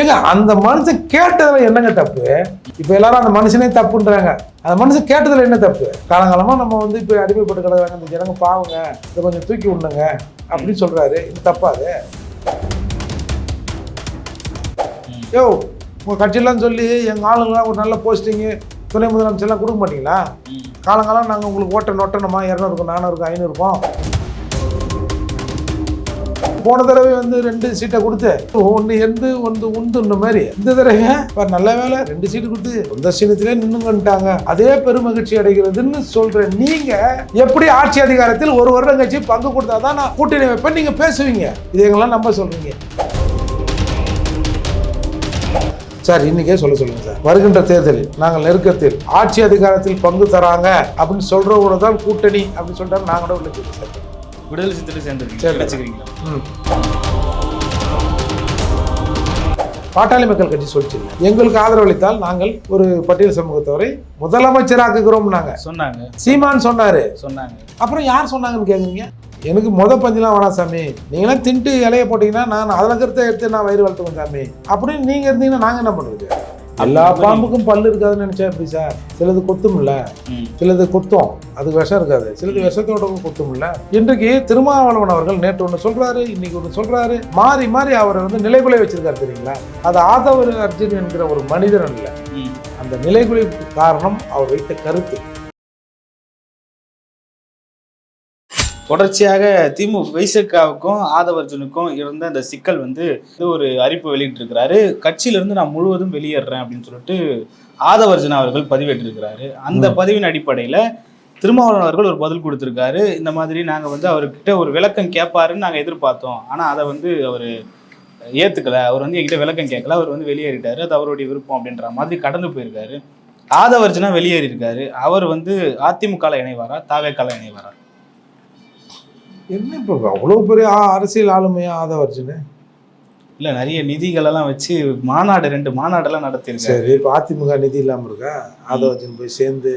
ஏங்க அந்த மனுஷன் கேட்டதுல என்னங்க தப்பு? இப்போ எல்லாரும் அந்த மனுஷனே தப்புன்றாங்க. அந்த மனுஷன் கேட்டதுல என்ன தப்பு? காலங்காலமா நம்ம வந்து இப்போ அடிமைப்பட்டு கிடக்குறாங்க இந்த ஜனங்க பாவங்க இதை கொஞ்சம் தூக்கி விடணுங்க அப்படின்னு சொல்றாரு. இது தப்பாது யோ உங்கள் கட்சியெல்லாம் சொல்லி எங்கள் ஆளுங்களாம் ஒரு நல்ல போஸ்டிங்கு துணை முதலமைச்சர்லாம் கொடுக்க மாட்டீங்களா? காலங்காலம் நாங்கள் உங்களுக்கு ஓட்ட நொட்டணுமா இரநூறுக்கும் நானூறுக்கும் ஐநூறுக்கும். போன தடவை வந்து ரெண்டு சீட்டை கொடுத்து ஒன்று எந்து ஒன்று உண்டுன்ற மாதிரி இந்த தடவை பாரு, நல்ல வேலை ரெண்டு சீட்டு கொடுத்து சொந்த சீனத்திலே நின்னுங்கன்ட்டாங்க அதே பெருமகிழ்ச்சி அடைகிறதுன்னு சொல்கிறேன் நீங்கள் எப்படி ஆட்சி அதிகாரத்தில் ஒரு வருடம் கட்சி பங்கு கொடுத்தாதான் நான் கூட்டணி வைப்பேன் நீங்கள் பேசுவீங்க. இதையெல்லாம் நம்ப சொல்கிறீங்க சார் இன்னைக்கே சொல்ல சொல்லுங்க சார். வருகின்ற தேர்தலில் நாங்கள் நெருக்கத்தில் ஆட்சி அதிகாரத்தில் பங்கு தராங்க அப்படின்னு சொல்றவங்க தான் கூட்டணி அப்படின்னு சொல்லிட்டு நாங்களோட கூட உள்ள சார். விடுதலை சித்தத்தில் சேர்ந்துருக்கீங்க. வச்சுக்கிறீங்களா. பாட்டாளி மக்கள் கட்சி சொல்லிச்சு எங்களுக்கு ஆதரவளித்தால் நாங்கள் ஒரு பட்டியல் சமூகத்தவரை முதலமைச்சராக்குகிறோம் நாங்க. சொன்னாங்க. சீமான் சொன்னாரு. சொன்னாங்க. அப்புறம் யார் சொன்னாங்கன்னு கேக்குறீங்க? எனக்கு முத பஞ்செலாம் வேணாம் சாமி. நீங்களாம் தின்ட்டு இலைய போட்டீங்கன்னா நான் அதில் கருத்தை எடுத்து நான் வயிறு வளர்த்துவேன் சாமி. அப்படின்னு நீங்க இருந்தீங்கன்னா நாங்க என்ன பண்ணுறது? எல்லா பாம்புக்கும் பல்லு இருக்காதுன்னு நினைச்சா எப்படி சார். சிலது கொத்தும்ல. சிலது கொத்தும். அது விஷம் இருக்காது. சிலது விஷத்தோட கொத்தும்ல. இன்றைக்கு திருமாவளவன் அவர்கள் நேற்று ஒன்று சொல்றாரு இன்னைக்கு ஒன்று சொல்றாரு. மாறி மாறி அவரை வந்து நிலைகுலை வச்சிருக்காரு தெரியுங்களா? அது ஆதவர் அர்ஜுன் என்கிற ஒரு மனிதன் அல்ல. ம். அந்த நிலைகுலைக்கு காரணம் அவர் வைத்த கருத்து. தொடர்ச்சியாக திமு வைசக்காவுக்கும் ஆதவர்ஜனுக்கும் இருந்த அந்த சிக்கல் வந்து இது ஒரு அறிவிப்பு வெளியிட்டிருக்கிறாரு. கட்சியிலிருந்து நான் முழுவதும் வெளியேறேன் அப்படின்னு சொல்லிட்டு ஆதவர்ஜன் அவர்கள் பதிவேற்றிருக்கிறாரு. அந்த பதிவின் அடிப்படையில் திருமாவளவன் அவர்கள் ஒரு பதில் கொடுத்திருக்காரு. இந்த மாதிரி நாங்கள் வந்து அவர்கிட்ட ஒரு விளக்கம் கேட்பாருன்னு நாங்கள் எதிர்பார்த்தோம். ஆனால் அதை வந்து அவர் ஏற்றுக்கல அவர் வந்து என்கிட்ட விளக்கம் கேட்கல. அவர் வந்து வெளியேறிட்டாரு. அது அவருடைய விருப்பம் அப்படின்ற மாதிரி கடந்து போயிருக்காரு. ஆதவர்ஜனா வெளியேறியிருக்காரு. அவர் வந்து அதிமுகல இணைவாரா? தாவேக்கால இணைவாரா? என்ன இப்போ அவ்வளோ பெரிய அரசியல் ஆளுமையா ஆதவர்ஜுன்னு இல்ல நிறைய நிதிகள் எல்லாம் வச்சு மாநாடு ரெண்டு மாநாடெல்லாம் நடத்தியிருக்காரு சரி இப்போ அதிமுக நிதி இல்லாமல் இருக்கா? ஆதவர்ஜன் போய் சேர்ந்து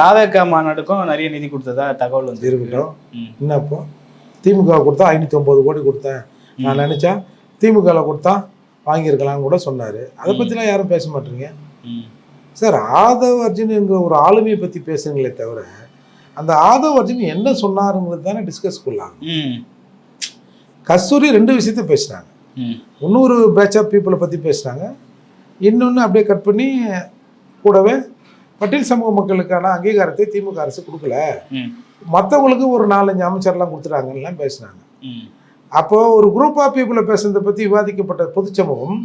தாவேக்கா மாநாடுக்கும் நிறைய நிதி கொடுத்ததா தகவல் வந்து இருக்கட்டும். என்ன இப்போ? திமுக கொடுத்தா ஐநூற்றி ஒம்பது கோடி கொடுத்தேன். நான் நினச்சா திமுகவில் கொடுத்தா வாங்கியிருக்கலாம்னு கூட சொன்னார். அதை பற்றிலாம் யாரும் பேச மாட்டீங்க. சார் ஆதவ் அர்ஜுன் என்கிற ஒரு ஆளுமையை பற்றி பேசுங்களே தவிர அந்த ஆதவ் அர்ஜுன் என்ன சொன்னாருங்கிறது தானே டிஸ்கஸ் பண்ணலாம். கஸ்தூரி ரெண்டு விஷயத்த பேசுனாங்க. இன்னொரு பேட்ச் ஆஃப் பீப்புளை பற்றி பேசுனாங்க இன்னொன்று அப்படியே கட் பண்ணி கூடவே பட்டியல் சமூக மக்களுக்கான அங்கீகாரத்தை திமுக அரசு கொடுக்கல. மற்றவங்களுக்கு ஒரு நாலஞ்சு அமைச்சர்லாம் கொடுத்துட்டாங்கலாம் பேசுனாங்க. அப்போ ஒரு குரூப் ஆஃப் பீப்புளை பேசுனதை பற்றி விவாதிக்கப்பட்ட பொதுச் சமூகம்.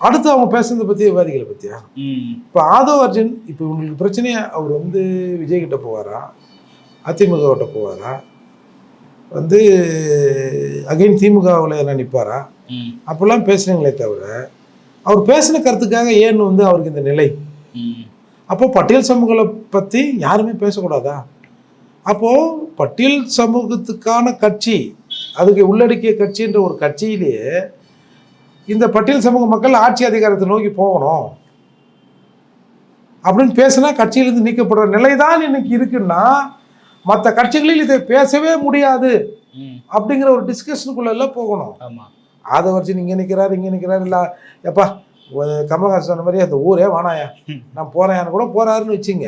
அடுத்து அவங்க பேசுனதை பற்றி விவாதிக்கல பற்றியா ம். இப்போ ஆதவ் அர்ஜுன் இப்போ உங்களுக்கு பிரச்சனையா அவர் வந்து விஜய் கிட்ட போவாரா அதிமுக கிட்ட போவாரா வந்து அகைன் திமுகவில் என்ன நிற்பாரா ம். அப்போல்லாம் பேசுனீங்களே தவிர அவர் பேசின கருத்துக்காக ஏன் வந்து அவருக்கு இந்த நிலை. அப்போ பட்டியல் சமூகங்களை பற்றி யாருமே பேசக்கூடாதா அப்போது பட்டியல் சமூகத்துக்கான கட்சி அதுக்கு உள்ளடக்கிய கட்சின்ற ஒரு கட்சியிலேயே இந்த பட்டியல் சமூக மக்கள் ஆட்சி அதிகாரத்தை நோக்கி போகணும் அப்படின்னு பேசினா கட்சியிலிருந்து நீக்கப்படுற நிலை தான் இன்னைக்கு இருக்குன்னா மற்ற கட்சிகளில் இதை பேசவே முடியாது. அப்படிங்கிற ஒரு டிஸ்கஷனுக்குள்ள போகணும் அதை வச்சு இங்கே நிற்கிறாரு இங்கே நிற்கிறாரு இல்லை எப்பா கமலஹாசன் சொன்ன மாதிரி அந்த ஊரே வேணாயா ம். நான் போறேன்னு கூட போறாருன்னு வச்சுங்க.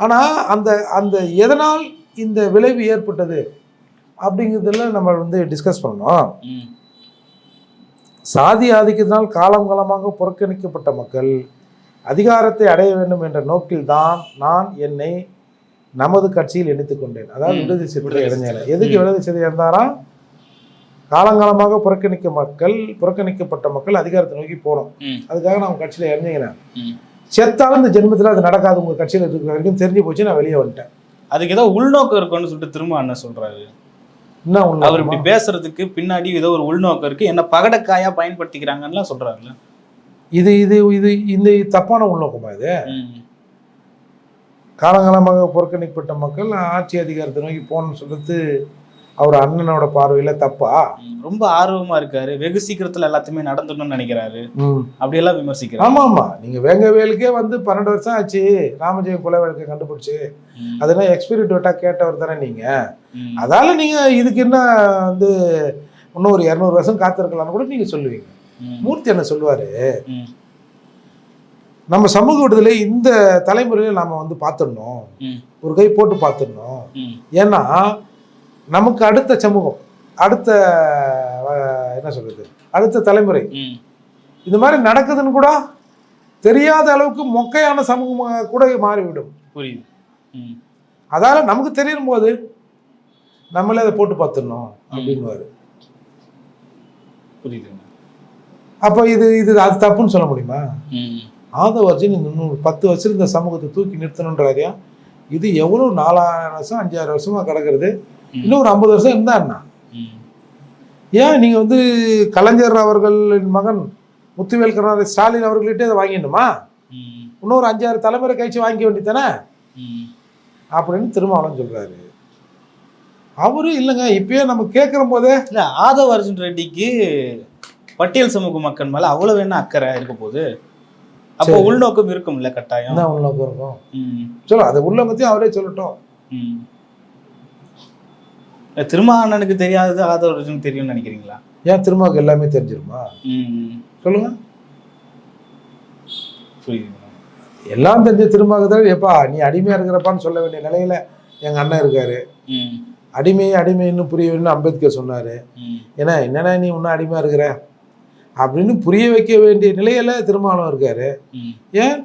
ஆனால் அந்த அந்த எதனால் இந்த விளைவு ஏற்பட்டது அப்படிங்கிறதுல நம்ம வந்து டிஸ்கஸ் பண்ணோம் ம். சாதி ஆதிக்கத்தினால் காலம் காலமாக புறக்கணிக்கப்பட்ட மக்கள் அதிகாரத்தை அடைய வேண்டும் என்ற நோக்கில்தான் நான் என்னை நமது கட்சியில் கொண்டேன் அதாவது. விடுதலை சிறுத்தை இளைஞர். எதுக்கு. விடுதலை சிறுத்தை இருந்தாராம் காலங்காலமாக புறக்கணிக்க மக்கள் புறக்கணிக்கப்பட்ட மக்கள் அதிகாரத்தை நோக்கி போனோம். அதுக்காக நான் உங்க கட்சியில் இறங்கிக்கிறேன் ம். செத்தாலும் இந்த ஜென்மத்தில் அது நடக்காது உங்க கட்சியில் இருக்கிற வரைக்கும் தெரிஞ்சு போச்சு நான் வெளியே வந்துட்டேன் அதுக்கு ஏதோ உள்நோக்கம் இருக்குன்னு சொல்லிட்டு திரும்ப அண்ணன் சொல்றாரு என்ன அவர் உண்மை இப்படி பேசுறதுக்கு பின்னாடி ஏதோ ஒரு உள்நோக்கம் இருக்கு. என்ன பகடக்காயா பயன்படுத்திக்கிறாங்கன்னு சொல்றாருல்ல. இது இது இது இந்த தப்பான உள்நோக்கமா இது. காலங்காலமாக புறக்கணிக்கப்பட்ட மக்கள் ஆட்சி அதிகாரத்தை நோக்கி போகணும்னு சொல்றது அவர் அண்ணனோட பார்வையில தப்பா. ரொம்ப ஆர்வமா இருக்காரு. வெகு சீக்கிரத்துல எல்லாத்தையுமே நடந்துடணும்னு நினைக்கிறாரு. அப்படியெல்லாம் விமர்சிக்கிறாரு. ஆமா ஆமா நீங்க வேங்க வேலுக்கே வந்து பன்னெண்டு வருஷம் ஆச்சு. ராமஜெயம் கொலை வழக்கை கண்டுபிடிச்சு. அதெல்லாம் எக்ஸ்பீரி டேட்டா கேட்டவர் தானே நீங்க. அதால நீங்க இதுக்கு என்ன வந்து இன்னும் ஒரு இரநூறு வருஷம் காத்திருக்கலாம்னு கூட நீங்க சொல்லுவீங்க. மூர்த்தி என்ன சொல்லுவாரு? நம்ம சமூக விடுதலை இந்த தலைமுறையில நாம வந்து பார்த்துடணும். ஒரு கை போட்டு பார்த்துடணும். ஏன்னா நமக்கு அடுத்த சமூகம் அடுத்த என்ன சொல்றது அடுத்த தலைமுறை. இந்த மாதிரி நடக்குதுன்னு கூட தெரியாத அளவுக்கு மொக்கையான சமூகமாக கூட மாறிவிடும். புரியுது. அதால நமக்கு தெரியும் போது நம்மளே அதை போட்டு பார்த்துடணும் அப்படின்னுவாரு. புரியுதுங்க. அப்போ இது இது அது தப்புன்னு சொல்ல முடியுமா? ம், ஆதவர்ஜன் இந்த இன்னும் பத்து வருஷம் இந்த சமூகத்தை தூக்கி நிறுத்தணுன்றாரியா இது எவ்வளோ நாலாயிரம் வருஷம் அஞ்சாயிரம் வருஷமா கிடக்கிறது இன்னும் ஒரு ஐம்பது வருஷம் இருந்தா என்ன ம், ஏன் நீங்க வந்து கலைஞர் அவர்களின் மகன் முத்துவேல் கருணாநிதி ஸ்டாலின் அவர்கள்கிட்டே அதை வாங்கிடணுமா? இன்னொரு அஞ்சாறு தலைமுறை கழிச்சு வாங்கிக்க வேண்டியதானே அப்படின்னு திருமாவளவன் சொல்றாரு. அவரு இல்லைங்க இப்பயே நம்ம கேட்குற போதே இல்ல ஆதவ அர்ஜுன் ரெட்டிக்கு பட்டியல் சமூக மக்கள் மேல அவ்வளவு என்ன அக்கறை இருக்க போகுது? அப்போ. உள்நோக்கம் இருக்கும்ல கட்டாயம். உள்ள இருக்கும்? சொல்ல அதை உள்ளவங்கத்தையும் அவரே சொல்லட்டும். திருமாவளவனுக்கு தெரியாதது ஆதவ அர்ஜுன் தெரியும்னு நினைக்கிறீங்களா? ஏன் திருமாவுக்கு எல்லாமே தெரிஞ்சிருமா. சொல்லுங்க. எல்லாம் தெரிஞ்ச திருமாவுக்கு தான் எப்பா நீ அடிமையா இருக்கிறப்பான்னு சொல்ல வேண்டிய நிலையில எங்க அண்ணன் இருக்காரு. அடிமை அடிமைன்னு புரிய வேணும்னு அம்பேத்கர் சொன்னாரு. ஏன்னா என்னடா நீ இன்னும் அடிமையா இருக்கிற? அப்படின்னு புரிய வைக்க வேண்டிய நிலையில திருமாவளவன் இருக்காரு. ஏன்?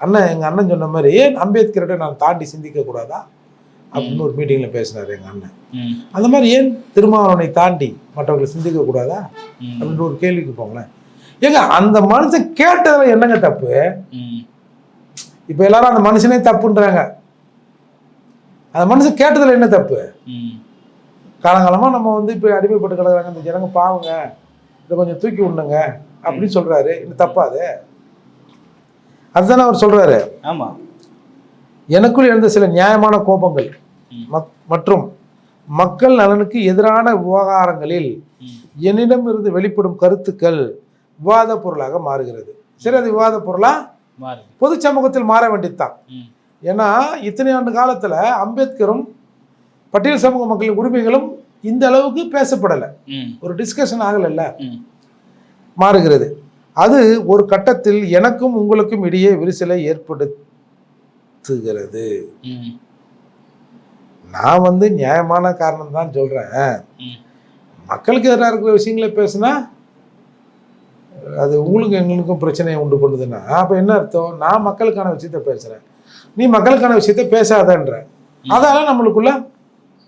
அண்ணன் எங்க அண்ணன் சொன்ன மாதிரி ஏன் அம்பேத்கர்கிட்ட நான் தாண்டி சிந்திக்க கூடாதா அப்படின்னு ஒரு மீட்டிங்ல பேசினாரு எங்க அண்ணன். அந்த மாதிரி ஏன் திருமாவளவனை தாண்டி மற்றவர்களை சிந்திக்க கூடாதா? அப்படின்ற ஒரு கேள்விக்கு போங்களேன். ஏங்க அந்த மனுஷன் கேட்டதுல என்னங்க தப்பு? இப்ப எல்லாரும் அந்த மனுஷனே தப்புன்றாங்க. அந்த மனுஷன் கேட்டதுல என்ன தப்பு? ம், காலங்காலமா நம்ம வந்து இப்ப அடிமைப்பட்டு கிடக்குறாங்க இந்த ஜனங்க பாவங்க இதை கொஞ்சம் தூக்கி விடணுங்க அப்படின்னு சொல்றாரு. இது தப்பா அது? அதுதானே அவர் சொல்றாரு. ஆமா. எனக்குள் எழுந்த சில நியாயமான கோபங்கள். மற்றும் மக்கள் நலனுக்கு எதிரான விவகாரங்களில் என்னிடம் இருந்து வெளிப்படும் கருத்துக்கள் விவாத பொருளாக மாறுகிறது. சரி அது விவாத பொருளா? பொது சமூகத்தில் மாற வேண்டியதுதான். ஏன்னா இத்தனை ஆண்டு காலத்துல அம்பேத்கரும் பட்டியல் சமூக மக்களின் உரிமைகளும் இந்த அளவுக்கு பேசப்படலை. ஒரு டிஸ்கஷன் ஆகலைல்ல. மாறுகிறது. அது ஒரு கட்டத்தில் எனக்கும் உங்களுக்கும் இடையே விரிசலை ஏற்படுத்துகிறது ம், நான் வந்து நியாயமான காரணம் தான் சொல்றேன். மக்களுக்கு எதிராக இருக்கிற விஷயங்களை பேசுனா அது உங்களுக்கு எங்களுக்கும் பிரச்சனையை உண்டு பண்ணுதுன்னா அப்ப என்ன அர்த்தம்? நான் மக்களுக்கான விஷயத்த பேசுறேன். நீ மக்களுக்கான விஷயத்த பேசாதன்ற. அதால நம்மளுக்குள்ள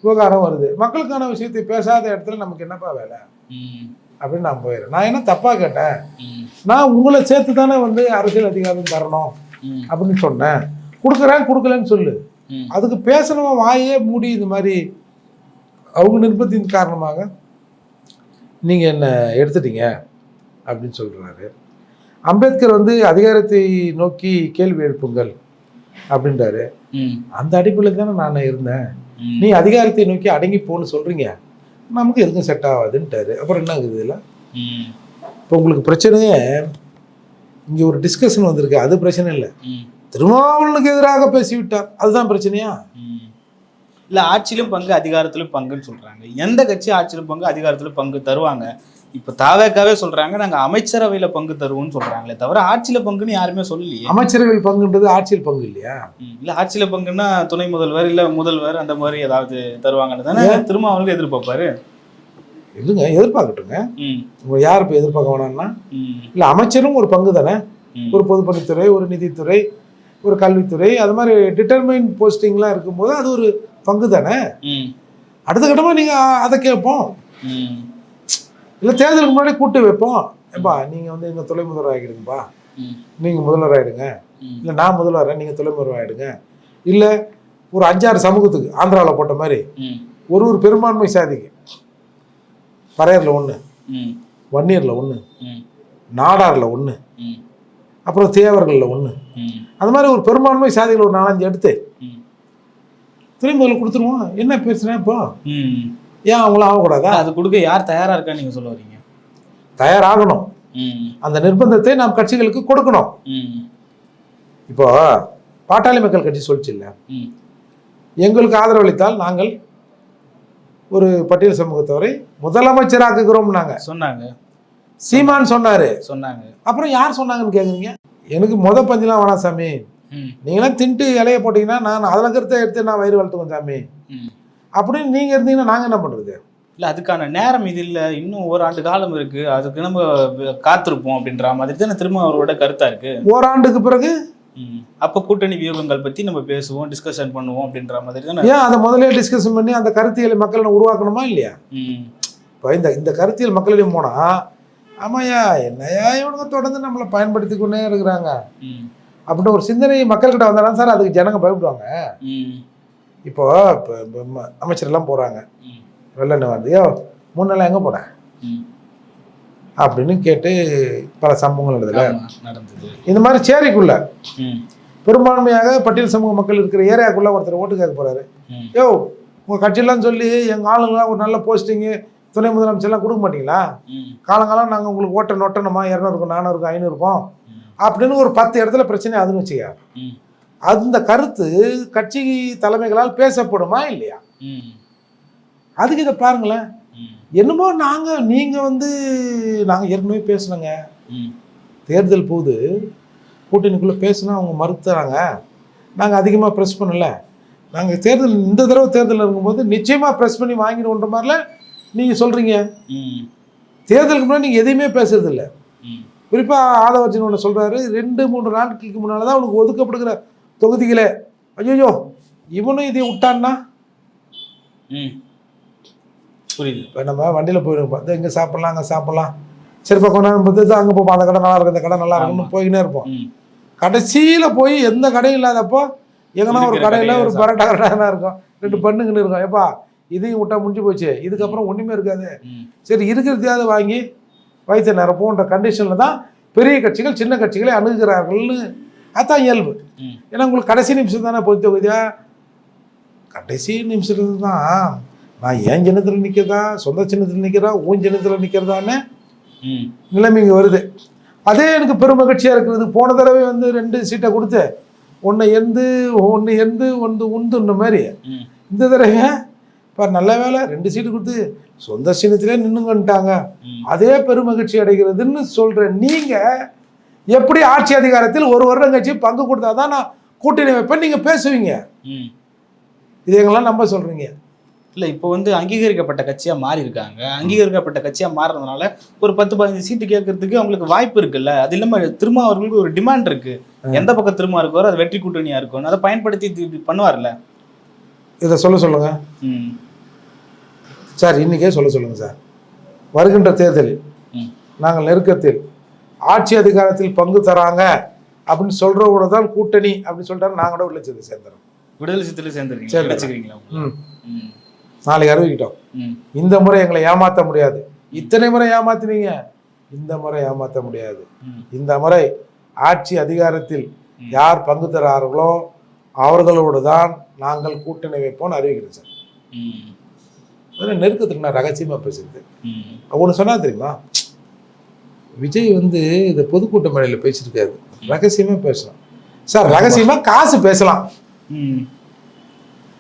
விவகாரம் வருது. மக்களுக்கான விஷயத்தை பேசாத இடத்துல நமக்கு என்னப்பா வேலை? அப்படின்னு நான் போயிடுறேன். நான் என்ன தப்பா கேட்டேன்? நான் உங்களை சேர்த்து தானே வந்து அரசியல் அதிகாரம் தரணும்? அப்படின்னு சொன்னேன். கொடுக்குறேன் கொடுக்கலன்னு சொல்லு. அதுக்கு பேசணும் வாயே மூடி இந்த மாதிரி அவங்க நிர்பந்தின் காரணமாக நீங்க என்ன எடுத்துட்டீங்க அப்படின்னு சொல்றாரு. அம்பேத்கர் வந்து அதிகாரத்தை நோக்கி கேள்வி எழுப்புங்கள் அப்படின்றாரு. அந்த அடிப்படையில் தானே நான் இருந்தேன். நீ அதிகாரத்தை நோக்கி அடங்கி போன்னு சொல்றீங்க. நமக்கு எதுக்கும் செட் ஆகாதுன்ட்டாரு. அப்புறம் என்ன ஆகுது இதில்? இப்போ உங்களுக்கு பிரச்சனையே இங்கே ஒரு டிஸ்கஷன் வந்திருக்கு. அது பிரச்சனை இல்லை. திருமாவளவனுக்கு எதிராக பேசிவிட்டார். அதுதான் பிரச்சனையா. இல்ல ஆட்சியிலும் பங்கு அதிகாரத்திலும் பங்குன்னு சொல்றாங்க. எந்த கட்சி ஆட்சியிலும் பங்கு அதிகாரத்திலும் பங்கு தருவாங்க? இப்ப தாவேக்காவே சொல்றாங்க நாங்க அமைச்சரவையில பங்கு தருவோம்னு சொல்றாங்களே தவிர ஆட்சியில பங்குன்னு யாருமே சொல்லலையே. அமைச்சரவையில் பங்குன்றது ஆட்சியில் பங்கு இல்லையா. இல்ல ஆட்சியில பங்குன்னா துணை முதல்வர் இல்ல முதல்வர் அந்த மாதிரி ஏதாவது தருவாங்கன்னு தானே திரும்ப அவங்களுக்கு எதிர்பார்ப்பாரு. இல்லைங்க எதிர்பார்க்கட்டுங்க. யார் இப்போ எதிர்பார்க்க வேணாம்னா? இல்லை அமைச்சரும் ஒரு பங்கு தானே? ஒரு பொதுப்பணித்துறை ஒரு நிதித்துறை ஒரு கல்வித்துறை அது மாதிரி டிட்டர்மைன் போஸ்டிங்லாம் இருக்கும்போது அது ஒரு பங்கு தானே? அடுத்த கட்டமாக நீங்கள் அதை கேட்போம். இல்லை தேர்தலுக்கு முன்னாடி கூட்டு வைப்போம். ஏப்பா நீங்கள் வந்து எங்கள் துணை முதல்வர் ஆகிடுங்கப்பா. நீங்கள் முதல்வர் ஆகிடுங்க இல்லை நான் முதல்வர் நீங்கள் துணை முதல்வர் ஆகிடுங்க இல்லை ஒரு அஞ்சாறு சமூகத்துக்கு ஆந்திராவில் போட்ட மாதிரி ஒரு ஒரு பெரும்பான்மை சாதிக்கு. பறையரில் ஒன்று வன்னியரில் ஒன்று ம், நாடாரில் ஒன்று அப்புறம் தேவர்களில் ஒன்று ம், அந்த மாதிரி ஒரு பெரும்பான்மை சாதிகள் ஒரு நாலஞ்சு எடுத்து முதல்ல கொடுத்துருவோம். என்ன பேசுனா இப்போ. ஏன் அவங்களும் ஆகக்கூடாதா? அது கொடுக்க யார் தயாரா இருக்கான்னு நீங்க சொல்ல வரீங்க? தயாராகணும். அந்த நிர்பந்தத்தை நாம் கட்சிகளுக்கு கொடுக்கணும். இப்போ பாட்டாளி மக்கள் கட்சி சொல்லிச்சு இல்ல? ம், எங்களுக்கு ஆதரவளித்தால் நாங்கள் ஒரு பட்டியல் சமூகத்தவரை முதலமைச்சராக்குகிறோம் நாங்க சொன்னாங்க. சீமான் சொன்னாரு. சொன்னாங்க. அப்புறம் யார் சொன்னாங்கன்னு கேக்குறீங்க? எனக்கு முத பஞ்செல்லாம் வேணாம் சாமி. நீங்களாம் தின்ட்டு இலைய போட்டீங்கன்னா நான் அதில் கருத்தை எடுத்து நான் வயிறு வளர்த்துக்குவேன் சாமி. அப்படின்னு நீங்க இருந்தீங்கன்னா நாங்க என்ன பண்றது? இல்ல அதுக்கான நேரம் இது இல்ல. இன்னும் ஒரு ஆண்டு காலம் இருக்கு. அதுக்கு நம்ம காத்திருப்போம் அப்படின்ற மாதிரி தானே திரும்ப அவரோட கருத்தா இருக்கு? ஓராண்டுக்கு பிறகு. அப்ப கூட்டணி வியூகங்கள் பத்தி நம்ம பேசுவோம் டிஸ்கஷன் பண்ணுவோம் அப்படின்ற மாதிரி தானே? ஏன் அதை முதலே டிஸ்கஷன் பண்ணி அந்த கருத்தியலை மக்கள் உருவாக்கணுமா இல்லையா? இப்போ இந்த இந்த கருத்தியல் மக்களிடம் போனா ஆமாய்யா என்னையா இவனுங்க தொடர்ந்து நம்மளை பயன்படுத்தி கொண்டே இருக்கிறாங்க அப்படின்னு ஒரு சிந்தனை மக்கள்கிட்ட வந்தாலும் சார் அதுக்கு ஜனங்க பயப்படுவாங்க. ம், இப்போ இப்போ அமைச்சரெல்லாம் போறாங்க. ம், வெள்ளன்னு வந்து யோ நாள் எங்கே போனேன். அப்படின்னு கேட்டு பல சம்பவங்கள் நடந்தது. இந்த மாதிரி சேரிக்குள்ள பெரும்பான்மையாக பட்டியல் சமூக மக்கள் இருக்கிற ஏரியாக்குள்ள ஒருத்தர் ஓட்டு கேட்க போறாரு யோ உங்க கட்சியெல்லாம் சொல்லி எங்க ஆளுங்களாம் ஒரு நல்ல போஸ்டிங்கு துணை முதலமைச்சர்லாம் கொடுக்க மாட்டீங்களா? காலங்காலம் நாங்கள் உங்களுக்கு ஓட்ட நொட்டணுமா? இரநூறுக்கும் நானூறுக்கும் ஐநூறுக்கும் அப்படின்னு ஒரு பத்து இடத்துல பிரச்சனை அதுன்னு வச்சுக்க அந்த கருத்து கட்சி தலைமைகளால் பேசப்படுமா இல்லையா? ம், அதுக்கு இதை பாருங்களேன். என்னமோ நாங்கள் நீங்கள் வந்து நாங்கள் ஏற்கனவே பேசுனோங்க. ம், தேர்தல் போது கூட்டணிக்குள்ளே பேசுனா அவங்க மறுத்துறாங்க. நாங்கள் அதிகமாக ப்ரெஸ் பண்ணல. நாங்கள் தேர்தல் இந்த தடவை தேர்தல் இருக்கும்போது நிச்சயமாக ப்ரெஸ் பண்ணி வாங்கிடுவோன்ற மாதிரிலாம் நீங்கள் சொல்கிறீங்க தேர்தலுக்கு முன்னாடி நீங்கள் எதையுமே பேசுறதில்ல. குறிப்பாக ஆதவர்ஜன் ஒன்று சொல்கிறாரு ரெண்டு மூன்று நாட்களுக்கு முன்னால் தான் உனக்கு ஒதுக்கப்படுகிற தொகுதிகளே. ஐயோ இவனும் இதை விட்டான்னா? ம். புரியுது. இப்போ நம்ம வண்டியில் போயிடுவோம் பார்த்து இங்கே சாப்பிட்லாம் அங்கே சாப்பிட்லாம். சரி பக்கம் நேரம் பார்த்து அங்கே போப்போம். அந்த கடை நல்லா இருக்கு இந்த கடை நல்லா இருக்குன்னு போய்கினே இருப்போம். கடைசியில் போய் எந்த கடையும் இல்லாதப்போ எங்கன்னா ஒரு கடையில் கடையை ஒரு பரோட்டா கடை இருக்கும். ரெண்டு பண்ணுங்கன்னு இருக்கும். ஏப்பா இதையும் விட்டா முடிஞ்சு போச்சு. இதுக்கப்புறம் ஒன்றுமே இருக்காது. சரி இருக்கிறதையாவது வாங்கி வயிற்று நிரப்புன்ற கண்டிஷனில் தான் பெரிய கட்சிகள் சின்ன கட்சிகளை அணுகுகிறார்கள்னு அதான் இயல்பு. ஏன்னா உங்களுக்கு கடைசி நிமிஷம் தானே பொறுத்த தொகுதியா? கடைசி நிமிஷத்துல தான். நான் என் சின்னத்தில் நிற்கிறதா சொந்த சின்னத்தில் நிற்கிறதா உன் சின்னத்தில் நிற்கிறதான்னு ம், நிலைமை இங்கே வருது. அதே எனக்கு பெரும் மகிழ்ச்சியாக இருக்கிறது. போன தடவை வந்து ரெண்டு சீட்டை கொடுத்து ஒன்று எந்து ஒன்று எந்து ஒன்று உந்துன்ற மாதிரி. இந்த தடவை இப்போ நல்ல வேலை ரெண்டு சீட்டு கொடுத்து சொந்த சின்னத்திலே நின்னுங்கன்ட்டாங்க ம். அதே பெருமகிழ்ச்சி அடைகிறதுன்னு சொல்ற நீங்க எப்படி ஆட்சி அதிகாரத்தில் ஒரு வருடம் கட்சி பங்கு கொடுத்தாதான் நான் கூட்டணி வைப்பேன் நீங்க பேசுவீங்க. இது எங்கெல்லாம் நம்ப சொல்றீங்க. இல்ல இப்போ வந்து அங்கீகரிக்கப்பட்ட கட்சியா மாறி இருக்காங்க அங்கீகரிக்கப்பட்ட கட்சியா மாறுறதுனால ஒரு பத்து பதினஞ்சு சீட்டு கேட்கறதுக்கு அவங்களுக்கு வாய்ப்பு இருக்குல்ல? அது இல்லாம திரும்ப அவர்களுக்கு ஒரு டிமாண்ட் இருக்கு. எந்த பக்கம் திரும்ப இருக்கோ அது வெற்றி கூட்டணியா இருக்கும் அதை பயன்படுத்தி பண்ணுவார்ல? இதை சொல்ல சொல்லுங்க. ம், சார் இன்னைக்கே சொல்ல சொல்லுங்க சார். வருகின்ற தேர்தலில் நாங்கள் நெருக்கத்தில் ஆட்சி அதிகாரத்தில் பங்கு தராங்க அப்படின்னு சொல்றவோட தான் கூட்டணி அப்படின்னு சொல்லிட்டாரு நாங்க கூட உள்ள சேர்ந்து சேர்ந்துறோம். விடுதலை சித்துல சேர்ந்துருக்கீங்க நாளைக்கு அறிவிக்கிட்டோம். இந்த முறை எங்களை ஏமாற்ற முடியாது. இத்தனை முறை ஏமாத்தினீங்க? இந்த முறை ஏமாற்ற முடியாது. இந்த முறை ஆட்சி அதிகாரத்தில். யார் பங்கு தரார்களோ அவர்களோடு தான் நாங்கள் கூட்டணி வைப்போம்னு அறிவிக்கிறேன் சார். அதில் நெருக்கத்துக்கு நான் ரகசியமாக பேசுறது ஒன்று சொன்னா தெரியுமா? விஜய் வந்து இந்த பொதுக்கூட்ட மேடையில் பேசியிருக்காரு. ரகசியமாக பேசலாம். சார் ரகசியமாக காசு பேசலாம்.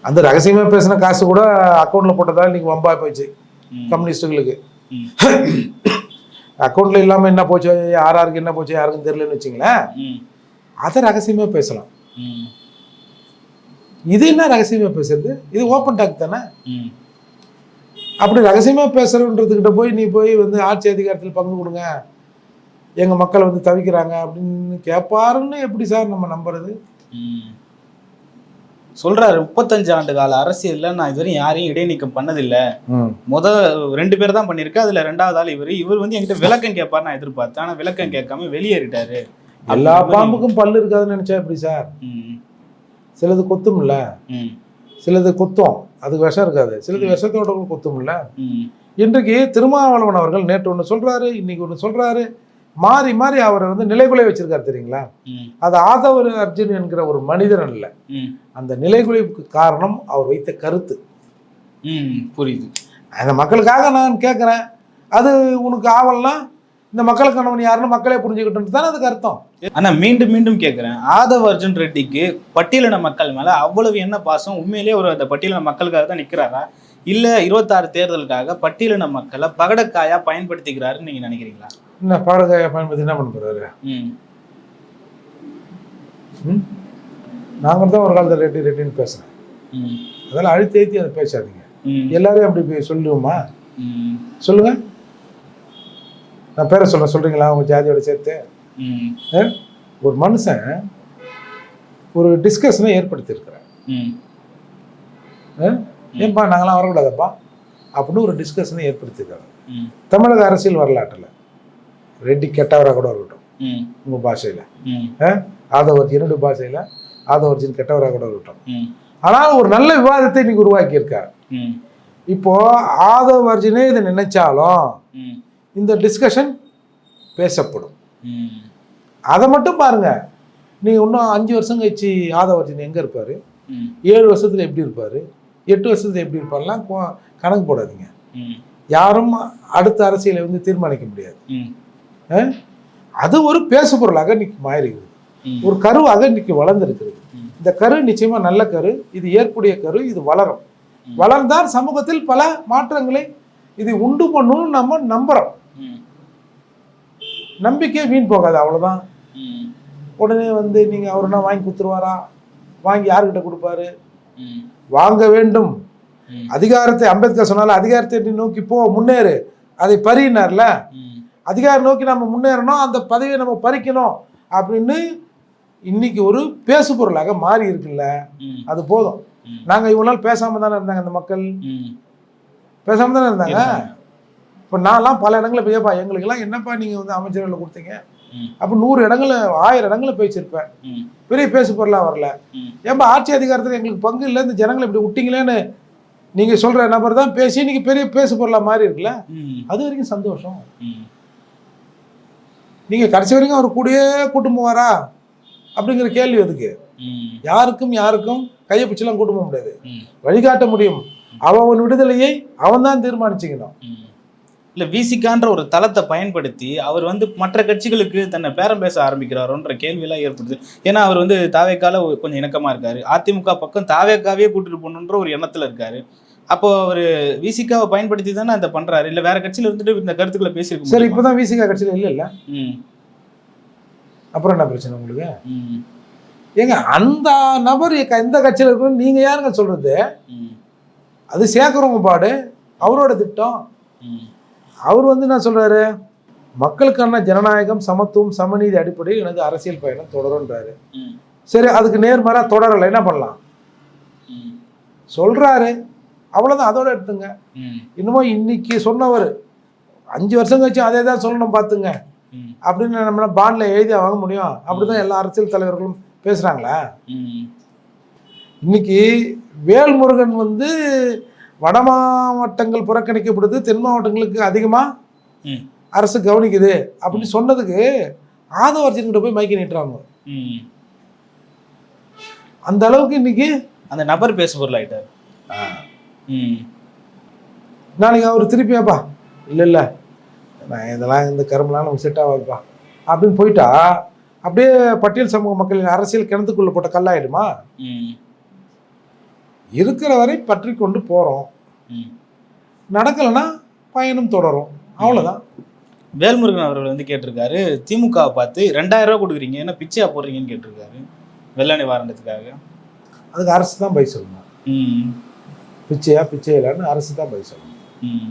அந்த ரகசியமாக பேசின காசு கூட அக்கௌண்ட்டில் போட்டதால் இன்னைக்கு வம்பா போச்சு ம், அக்கௌண்ட்டில் இல்லாமல் என்ன போச்சு? யாராருக்கு என்ன போச்சு? யாருக்கும் தெரியலன்னு வச்சுங்களேன். அதை ரகசியமாக பேசலாம். இது என்ன ரகசியமாக பேசுறது? இது ஓப்பன் டாக் தானே? அப்படி ரகசியமாக பேசுகிறன்றதுக்கிட்ட போய் நீ போய் வந்து ஆட்சி அதிகாரத்தில் பங்கு கொடுங்க. எங்கள் மக்கள் வந்து தவிக்கிறாங்க அப்படின்னு கேட்பாருன்னு எப்படி சார் நம்ம நம்புறது. சொல்றாரு முப்பத்தஞ்சு ஆண்டு கால அரசியல்ல நான் இதுவரையும் யாரையும் இடைநீக்கம் பண்ணதில்ல. முத ரெண்டு பேர் தான் பண்ணியிருக்கேன் அதுல ரெண்டாவது ஆள் இவர். இவர் வந்து என்கிட்ட விளக்கம் கேட்பார் நான் எதிர்பார்த்தேன். ஆனா விளக்கம் கேட்காம வெளியேறிட்டாரு. எல்லா பாம்புக்கும் பல்லு இருக்காதுன்னு நினைச்சா எப்படி சார்? சிலது கொத்தும்ல. ம், சிலது கொத்தும். அதுக்கு விஷம் இருக்காது. சிலது விஷத்தோட கொத்தும்ல. ம், இன்றைக்கு திருமாவளவன் அவர்கள் நேற்று ஒன்று சொல்றாரு இன்னைக்கு ஒன்று சொல்றாரு. மாறி மாறி அவரை வந்து நிலைகுலை வச்சிருக்காரு தெரியுங்களா? அது ஆதவர் அர்ஜுன் என்கிற ஒரு மனிதன் அல்ல. ம், அந்த நிலைகுலைவுக்கு காரணம் அவர் வைத்த கருத்து. ம், புரியுது. அந்த மக்களுக்காக நான் கேட்குறேன் அது உனக்கு ஆவல்னா இந்த மக்களுக்கானவன் யாருன்னு மக்களே புரிஞ்சுக்கிட்டு தானே அதுக்கு அர்த்தம். ஆனா மீண்டும் மீண்டும் கேட்கிறேன் ஆதவ அர்ஜுன் ரெட்டிக்கு பட்டியலின மக்கள் மேல அவ்வளவு என்ன பாசம் உண்மையிலேயே ஒரு அந்த பட்டியலின மக்களுக்காக தான் நிக்கிறாரா? இல்ல இருபத்தாறு தேர்தலுக்காக பட்டியலின மக்களை பகடக்காயா பயன்படுத்திக்கிறாருன்னு நீங்க நினைக்கிறீங்களா? என்ன பாடகாயை பயன்படுத்தி என்ன பண்ண போறாரு? நாங்கள் தான் ஒரு காலத்தில் ரெட்டி ரெட்டின்னு பேசுகிறேன் ம். அதெல்லாம் அழுத்தி ஏற்றி அதை பேசாதீங்க. எல்லாரையும் அப்படி சொல்லுவோமா? சொல்லுங்க. நான் பேரை சொல்ல சொல்றீங்களா? உங்க ஜாதியோட சேர்த்து? ஒரு மனுஷன் ஒரு டிஸ்கஷனை ஆ? ஏன்பா நாங்களாம் வரக்கூடாதப்பா? அப்படின்னு ஒரு டிஸ்கஷனை ஏற்படுத்தியிருக்காங்க ம். தமிழக அரசியல் வரலாற்றில் ரெட்டி கெட்டவராக கூட இருக்கட்டும் உங்கள் பாஷையில். ம். ஆதவர்ஜி என்னுடைய பாஷையில் ஆதவர்ஜின் கெட்டவராக கூட இருக்கட்டும். ஆனால் ஒரு நல்ல விவாதத்தை இன்னைக்கு உருவாக்கியிருக்கார். இப்போ ஆதவர்ஜினே இதை நினைச்சாலும் இந்த டிஸ்கஷன் பேசப்படும். அதை மட்டும் பாருங்க. நீ இன்னும் அஞ்சு வருஷம் கழிச்சு ஆதவர்ஜின் எங்கே இருப்பார்? ஏழு வருஷத்தில் எப்படி இருப்பார்? எட்டு வருஷத்துல எப்படி இருப்பார்லாம் கணக்கு போடாதீங்க. யாரும் அடுத்த அரசியலை வந்து தீர்மானிக்க முடியாது? அது ஒரு பேசு பொருளாக இன்னைக்கு மாறிஇருக்குது ம். ஒரு கருவாக இன்னைக்கு வளர்ந்துருக்குது. ம். இந்த கரு நிச்சயமா நல்ல கரு. இது ஏற்புடைய கரு. இது வளரும். வளர்ந்தால் சமூகத்தில் பல மாற்றங்களை இது உண்டு பண்ணணும்னு நம்ம நம்புறோம். நம்பிக்கை வீண் போகாது அவ்வளவுதான். ம். உடனே வந்து நீங்க அவருனா வாங்கி கொடுத்துருவாரா? வாங்கி யாருக்கிட்ட கொடுப்பாரு? வாங்க வேண்டும். அதிகாரத்தை அம்பேத்கர் சொன்னால அதிகாரத்தை நோக்கி போ முன்னேறு. அதை பறினார்ல ம். அதிகாரம் நோக்கி நம்ம முன்னேறணும் அந்த பதவியை நம்ம பறிக்கணும் அப்படின்னு இன்னைக்கு ஒரு பேசு பொருளாக மாறி இருக்குல்ல அது போதும். நாங்க இவ்வளவு நாள் பேசாம தானே இருந்தாங்க அந்த மக்கள்? பேசாம தானே இருந்தாங்க. இப்போ நான்லாம் பல இடங்களில் போயப்பா எங்களுக்கெல்லாம் என்னப்பா நீங்க வந்து அமைச்சர்களை கொடுத்தீங்க. அப்போ நூறு இடங்கள்ல ஆயிரம் இடங்கள்ல பேசியிருப்பேன். பெரிய பேசு பொருளா வரல. ஏன்பா ஆட்சி அதிகாரத்தில் எங்களுக்கு பங்கு இல்லை இந்த ஜனங்களை இப்படி விட்டீங்களேன்னு நீங்க சொல்ற நபர் தான் பேசி இன்னைக்கு பெரிய பேசு பொருளா மாறி இருக்குல்ல? அது வரைக்கும் சந்தோஷம். ம். நீங்க கடைசி வரைக்கும் அவர் கூடயே கூட்டும் போவாரா? அப்படிங்கிற கேள்வி எதுக்கு? ம். யாருக்கும் யாருக்கும் கையை பிடிச்செல்லாம் கூட்டும் போக முடியாது. வழிகாட்ட முடியும். அவன் விடுதலையை அவன் தான் தீர்மானிச்சுக்கணும். இல்ல விசிகான்ற ஒரு தளத்தை பயன்படுத்தி அவர் வந்து மற்ற கட்சிகளுக்கு தன்னை பேரம் பேச ஆரம்பிக்கிறாரோன்ற கேள்வியெல்லாம் ஏற்படுது. ஏன்னா அவர் வந்து தாவேக்கால கொஞ்சம் இணக்கமா இருக்காரு. அதிமுக பக்கம் தாவேக்காவே கூட்டிட்டு போகணுன்ற ஒரு எண்ணத்துல இருக்காரு. அப்போ அவர் விசிகாவை பயன்படுத்தி தானே அதை பண்றாரு? இல்ல வேற கட்சியில இருந்துட்டு இந்த கருத்துக்களை பேசியிருக்க சரி முடியுமா? இப்பதான் விசிகா கட்சியில் இல்லை இல்ல. ம். அப்புறம் என்ன பிரச்சனை உங்களுக்கு? ம். ஏங்க அந்த நபர் எந்த கட்சியில் இருக்கணும் நீங்க யாருங்க சொல்றது? ம். அது சேர்க்குறவங்க பாடு அவரோட திட்டம். ம். அவர் வந்து என்ன சொல்றாரு? மக்களுக்கான ஜனநாயகம் சமத்துவம் சமநீதி அடிப்படையில் எனது அரசியல் பயணம் தொடரும்ன்றாரு. சரி அதுக்கு நேர்மாறா தொடரலை என்ன பண்ணலாம்? ம். சொல்றாரு. அவ்வளவுதான் அதோட எடுத்துங்க. இன்னமும் இன்னைக்கு சொன்னவர் அஞ்சு வருஷம் கழிச்சு அதே தான் சொல்லணும் பார்த்துங்க. அப்படின்னு நம்ம பாண்ட்ல எழுதி வாங்க முடியும். அப்படிதான் எல்லா அரசியல் தலைவர்களும் பேசுறாங்களா? ம். இன்னைக்கு வேல்முருகன் வந்து வட மாவட்டங்கள் புறக்கணிக்கப்படுது தென் மாவட்டங்களுக்கு அதிகமா ம். அரசு கவனிக்குது அப்படின்னு சொன்னதுக்கு ஆதவர்ஜன்கிட்ட போய் மைக்கை நீட்டுறாங்க. அந்த அளவுக்கு இன்னைக்கு அந்த நபர் பேச பொருள் ஆயிட்டார். நாளைக்கு அவர் திருப்பியாப்பா. இல்லை இல்லை. நான் இதெல்லாம் இந்த கரும்புலாம் நமக்கு செட் ஆகாதுப்பா. அப்படின்னு போயிட்டா அப்படியே பட்டியல் சமூக மக்களின் அரசியல் கிணத்துக்குள்ள போட்ட கல்லாயிடுமா? இருக்கிற வரை பற்றி கொண்டு போகிறோம் ம். நடக்கலைன்னா பயணம் தொடரும். அவ்வளோதான் வேல்முருகன் அவர்கள் வந்து கேட்டிருக்காரு திமுகவை பார்த்து ரெண்டாயிரம் ரூபா கொடுக்குறீங்க என்ன பிச்சையா போடுறீங்கன்னு கேட்டிருக்காரு வெள்ள நிவாரணத்துக்காக அதுக்கு அரசு தான் பை சொல்லணும். ம். பிச்சையா பிச்சை இல்லைன்னு அரசு தான் பை சொல்லணும். ம்.